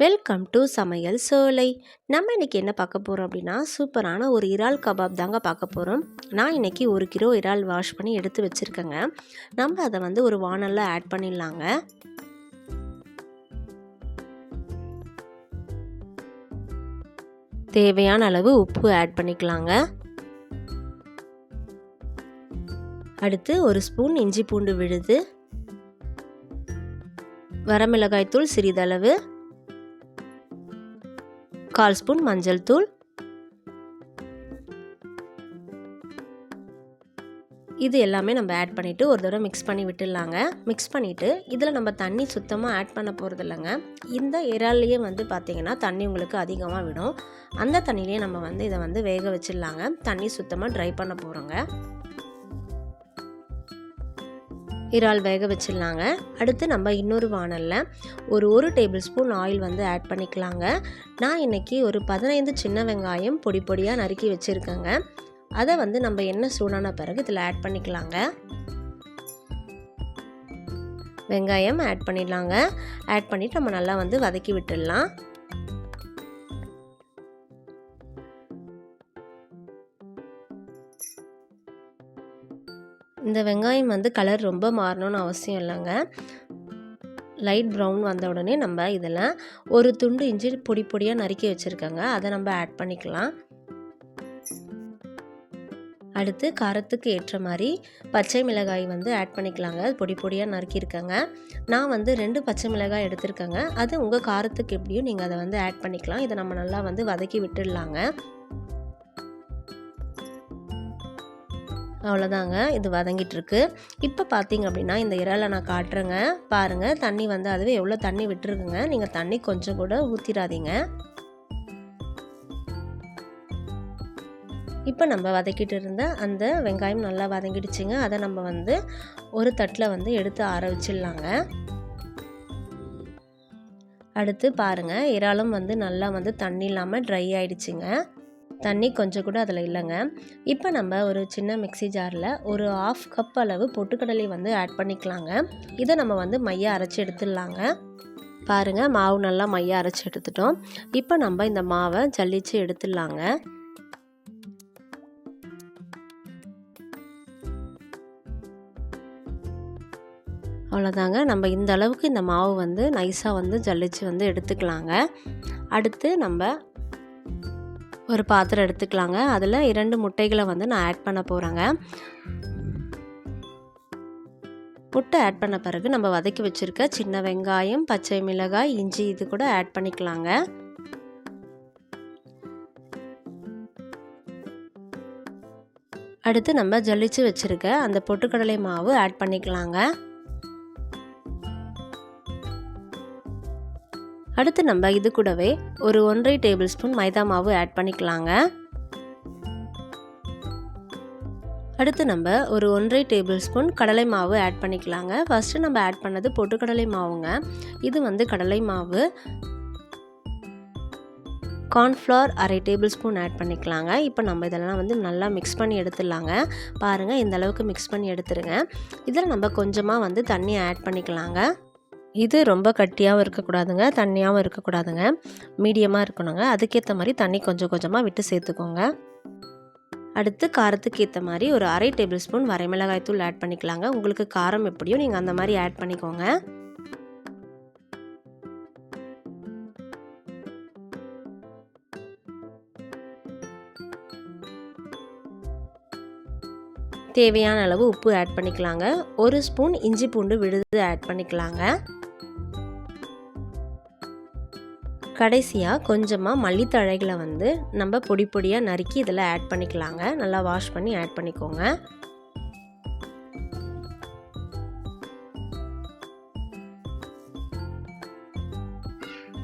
Welcome to சமையல் சோலை. நம்ம இன்றைக்கி என்ன பார்க்க போகிறோம் அப்படின்னா சூப்பரான ஒரு இறால் கபாப் தாங்க பார்க்க போகிறோம் நான் இன்றைக்கி ஒரு கிலோ இறால் வாஷ் பண்ணி எடுத்து வச்சுருக்கேங்க. நம்ம அதை வந்து ஒரு வானலில் ஆட் பண்ணிடலாங்க. தேவையான அளவு உப்பு ஆட் பண்ணிக்கலாங்க. அடுத்து ஒரு ஸ்பூன் இஞ்சி பூண்டு விழுது. வரமிளகாய்த்தூள் சிறிதளவு. கால் ஸ்பூன் மஞ்சள் தூள். இது எல்லாமே நம்ம ஆட் பண்ணிவிட்டு ஒரு தடவை மிக்ஸ் பண்ணி விட்டுடலாங்க. மிக்ஸ் பண்ணிவிட்டு இதில் நம்ம தண்ணி சுத்தமாக ஆட் பண்ண போகிறது இல்லைங்க. இந்த இறால்லையே வந்து பார்த்திங்கன்னா தண்ணி உங்களுக்கு அதிகமாக விடும். அந்த தண்ணியிலே நம்ம வந்து இதை வந்து வேக வச்சிடலாங்க. தண்ணி சுத்தமாக ட்ரை பண்ண போகிறோங்க இறால் வேக வச்சிடலாங்க. அடுத்து நம்ம இன்னொரு வானலில் ஒரு ஒரு டேபிள் ஸ்பூன் ஆயில் வந்து ஆட் பண்ணிக்கலாங்க. நான் இன்றைக்கி ஒரு பதினைந்து சின்ன வெங்காயம் பொடி பொடியாக நறுக்கி வச்சுருக்கேங்க. அதை வந்து நம்ம எண்ணெய் சூடான பிறகு இதில் ஆட் பண்ணிக்கலாங்க. வெங்காயம் ஆட் பண்ணிடலாங்க. ஆட் பண்ணிவிட்டு நம்ம நல்லா வந்து வதக்கி விட்டுடலாம். இந்த வெங்காயம் வந்து கலர் ரொம்ப மாறணும்னு அவசியம் இல்லைங்க. லைட் ப்ரௌன் வந்த உடனே நம்ம இதில் ஒரு துண்டு இஞ்சி பொடி பொடியாக நறுக்கி வச்சுருக்கோங்க. அதை நம்ம ஆட் பண்ணிக்கலாம். அடுத்து காரத்துக்கு ஏற்ற மாதிரி பச்சை மிளகாய் வந்து ஆட் பண்ணிக்கலாங்க. பொடி பொடியாக நறுக்கியிருக்கேங்க நான் வந்து ரெண்டு பச்சை மிளகாய் எடுத்திருக்கேங்க. அது உங்கள் காரத்துக்கு எப்படியும் நீங்கள் அதை வந்து ஆட் பண்ணிக்கலாம். இதை நம்ம நல்லா வந்து வதக்கி விட்டுடலாங்க. அவ்வளோதாங்க இது வதங்கிட்டுருக்கு. இப்போ பார்த்தீங்க அப்படின்னா இந்த இறாலை நான் காட்டுறேங்க. பாருங்கள் தண்ணி வந்து அதுவே எவ்வளோ தண்ணி விட்டுருக்குங்க. நீங்கள் தண்ணி கொஞ்சம் கூட ஊற்றிடாதீங்க இப்போ நம்ம வதக்கிட்டு இருந்த அந்த வெங்காயம் நல்லா வதங்கிடுச்சுங்க. அதை நம்ம வந்து ஒரு தட்டில் வந்து எடுத்து ஆற வச்சிடலாங்க. அடுத்து பாருங்கள் இறாலும் வந்து நல்லா வந்து தண்ணி இல்லாமல் ட்ரை ஆகிடுச்சிங்க தண்ணி கொஞ்சம் கூட அதில் இல்லைங்க. இப்போ நம்ம ஒரு சின்ன மிக்சி ஜாரில் ஒரு ஆஃப் கப் அளவு பொட்டுக்கடலை வந்து ஆட் பண்ணிக்கலாங்க. இதை நம்ம வந்து மைய அரைச்சி எடுத்துடலாங்க. பாருங்கள் மாவு நல்லா மைய அரைச்சி எடுத்துட்டோம். இப்போ நம்ம இந்த மாவை ஜல்லிச்சு எடுத்துடலாங்க. அவ்வளோதாங்க. நம்ம இந்த அளவுக்கு இந்த மாவு வந்து நைஸாக வந்து ஜல்லிச்சு வந்து எடுத்துக்கலாங்க. அடுத்து நம்ம ஒரு பாத்திரம் எடுத்துக்கலாங்க. அதில் இரண்டு முட்டைகளை வந்து நான் ஆட் பண்ண போகிறேங்க முட்டை ஆட் பண்ண பிறகு நம்ம வதக்கி வச்சுருக்க சின்ன வெங்காயம் பச்சை மிளகாய் இஞ்சி இது கூட ஆட் பண்ணிக்கலாங்க. அடுத்து நம்ம ஜல்லிச்சு வச்சுருக்க அந்த பொட்டுக்கடலை மாவு ஆட் பண்ணிக்கலாங்க. அடுத்து நம்ம இது கூடவே ஒரு ஒன்றரை டேபிள் ஸ்பூன் மைதா மாவு ஆட் பண்ணிக்கலாங்க. அடுத்து நம்ம ஒரு ஒன்றரை டேபிள் ஸ்பூன் கடலை மாவு ஆட் பண்ணிக்கலாங்க. ஃபஸ்ட்டு நம்ம ஆட் பண்ணது பொட்டுக்கடலை மாவுங்க. இது வந்து கடலை மாவு. கார்ன்ஃப்ளவர் அரை டேபிள் ஸ்பூன் ஆட் பண்ணிக்கலாங்க. இப்போ நம்ம இதெல்லாம் வந்து நல்லா மிக்ஸ் பண்ணி எடுத்துடலாங்க. பாருங்கள் இந்த அளவுக்கு மிக்ஸ் பண்ணி எடுத்துருங்க. இதில் நம்ம கொஞ்சமாக வந்து தண்ணி ஆட் பண்ணிக்கலாங்க. இது ரொம்ப கட்டியாகவும் இருக்கக்கூடாதுங்க தண்ணியாகவும் இருக்கக்கூடாதுங்க. மீடியமாக இருக்கணுங்க. அதுக்கேற்ற மாதிரி தண்ணி கொஞ்சம் கொஞ்சமாக விட்டு சேர்த்துக்கோங்க. அடுத்து காரத்துக்கு ஏற்ற மாதிரி ஒரு அரை டேபிள் ஸ்பூன் வரைமிளகாய் தூள் ஆட் பண்ணிக்கலாங்க. உங்களுக்கு காரம் எப்படியோ நீங்கள் அந்த மாதிரி ஆட் பண்ணிக்கோங்க. தேவையான அளவு உப்பு ஆட் பண்ணிக்கலாங்க. ஒரு ஸ்பூன் இஞ்சி பூண்டு விழுது ஆட் பண்ணிக்கலாங்க. கடைசியாக கொஞ்சமாக மல்லித்தழைகளை வந்து நம்ம பொடி பொடியாக நறுக்கி இதில் ஆட் பண்ணிக்கலாங்க. நல்லா வாஷ் பண்ணி ஆட் பண்ணிக்கோங்க.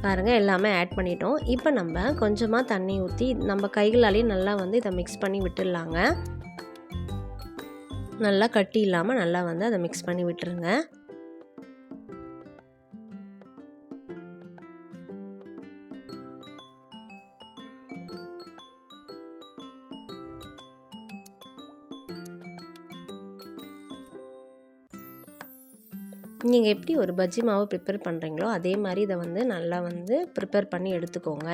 பாருங்கள் எல்லாமே ஆட் பண்ணிட்டோம். இப்போ நம்ம கொஞ்சமாக தண்ணி ஊற்றி நம்ம கைகளாலேயே நல்லா வந்து இதை மிக்ஸ் பண்ணி விட்டுடலாங்க. நல்லா கட்டி இல்லாமல் நல்லா வந்து அதை மிக்ஸ் பண்ணி விட்டுருங்க. நீங்கள் எப்படி ஒரு பஜ்ஜி மாவு ப்ரிப்பேர் பண்ணுறீங்களோ அதே மாதிரி இதை வந்து நல்லா வந்து ப்ரிப்பேர் பண்ணி எடுத்துக்கோங்க.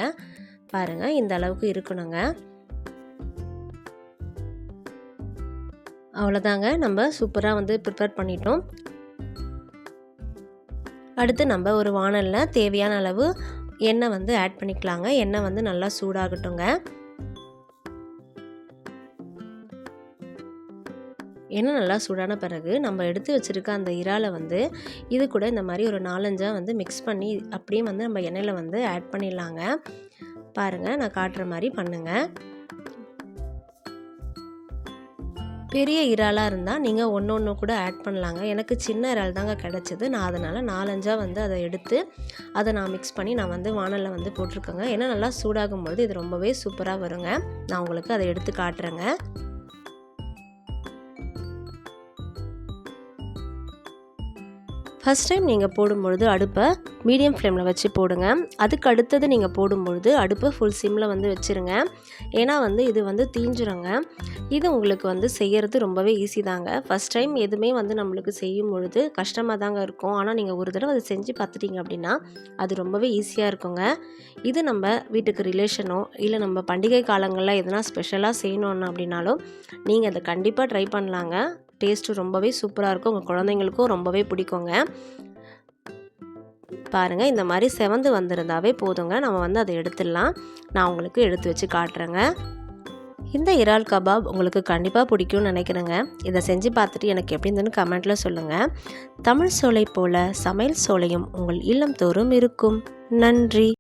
பாருங்கள் இந்த அளவுக்கு இருக்கணுங்க. அவ்வளோதாங்க. நம்ம சூப்பராக வந்து ப்ரிப்பேர் பண்ணிட்டோம். அடுத்து நம்ம ஒரு வானலில் தேவையான அளவு எண்ணெய் வந்து ஆட் பண்ணிக்கலாங்க. எண்ணெய் வந்து நல்லா சூடாகட்டுங்க. எண்ணெய் நல்லா சூடான பிறகு நம்ம எடுத்து வச்சுருக்க அந்த இறாலை வந்து இது கூட இந்த மாதிரி ஒரு நாலஞ்சாக வந்து மிக்ஸ் பண்ணி அப்படியே வந்து நம்ம எண்ணெயில் வந்து ஆட் பண்ணிடலாங்க. பாருங்கள் நான் காட்டுற மாதிரி பண்ணுங்கள் பெரிய இறாலாக இருந்தால் நீங்கள் ஒன்று ஒன்று கூட ஆட் பண்ணலாங்க. எனக்கு சின்ன இறால் தாங்க கிடச்சிது. நான் அதனால் நாலஞ்சாக வந்து அதை எடுத்து அதை நான் மிக்ஸ் பண்ணி நான் வந்து வானலில் வந்து போட்டிருக்கேங்க. ஏன்னா நல்லா சூடாகும் பொழுது இது ரொம்பவே சூப்பராக வருங்க. நான் உங்களுக்கு அதை எடுத்து காட்டுறேங்க. ஃபஸ்ட் டைம் நீங்கள் போடும்பொழுது அடுப்பை மீடியம் ஃப்ளேமில் வச்சு போடுங்க. அதுக்கு அடுத்தது நீங்கள் போடும்பொழுது அடுப்பை ஃபுல் சிம்மில் வந்து வச்சுருங்க. ஏன்னா வந்து இது வந்து தீஞ்சிருங்க. இது உங்களுக்கு வந்து செய்கிறது ரொம்பவே ஈஸி தாங்க. ஃபஸ்ட் டைம் எதுவுமே வந்து நம்மளுக்கு செய்யும் பொழுது கஷ்டமாக தாங்க இருக்கும். ஆனால் நீங்கள் ஒரு தடவை அதை செஞ்சு பார்த்துட்டீங்க அப்படின்னா அது ரொம்பவே ஈஸியாக இருக்குங்க. இது நம்ம வீட்டுக்கு ரிலேஷனோ இல்லை நம்ம பண்டிகை காலங்களில் எதனா ஸ்பெஷலாக செய்யணும்னு அப்படின்னாலும் நீங்கள் அதை கண்டிப்பாக ட்ரை பண்ணலாங்க. டேஸ்ட்டு ரொம்பவே சூப்பராக இருக்கும். உங்கள் குழந்தைங்களுக்கும் ரொம்பவே பிடிக்குங்க. பாருங்கள் இந்த மாதிரி செவந்து வந்திருந்தாவே போதுங்க. நம்ம வந்து அதை எடுத்துடலாம். நான் உங்களுக்கு எடுத்து வச்சு காட்டுறேங்க. இந்த இறால் கபாப் உங்களுக்கு கண்டிப்பாக பிடிக்கும்னு நினைக்கிறேங்க. இதை செஞ்சு பார்த்துட்டு எனக்கு எப்படி இருந்துன்னு கமெண்ட்டில் சொல்லுங்கள் தமிழ் சோலை போல சமையல் சோலையும் உங்கள் இல்லம் தோறும் இருக்கும். நன்றி.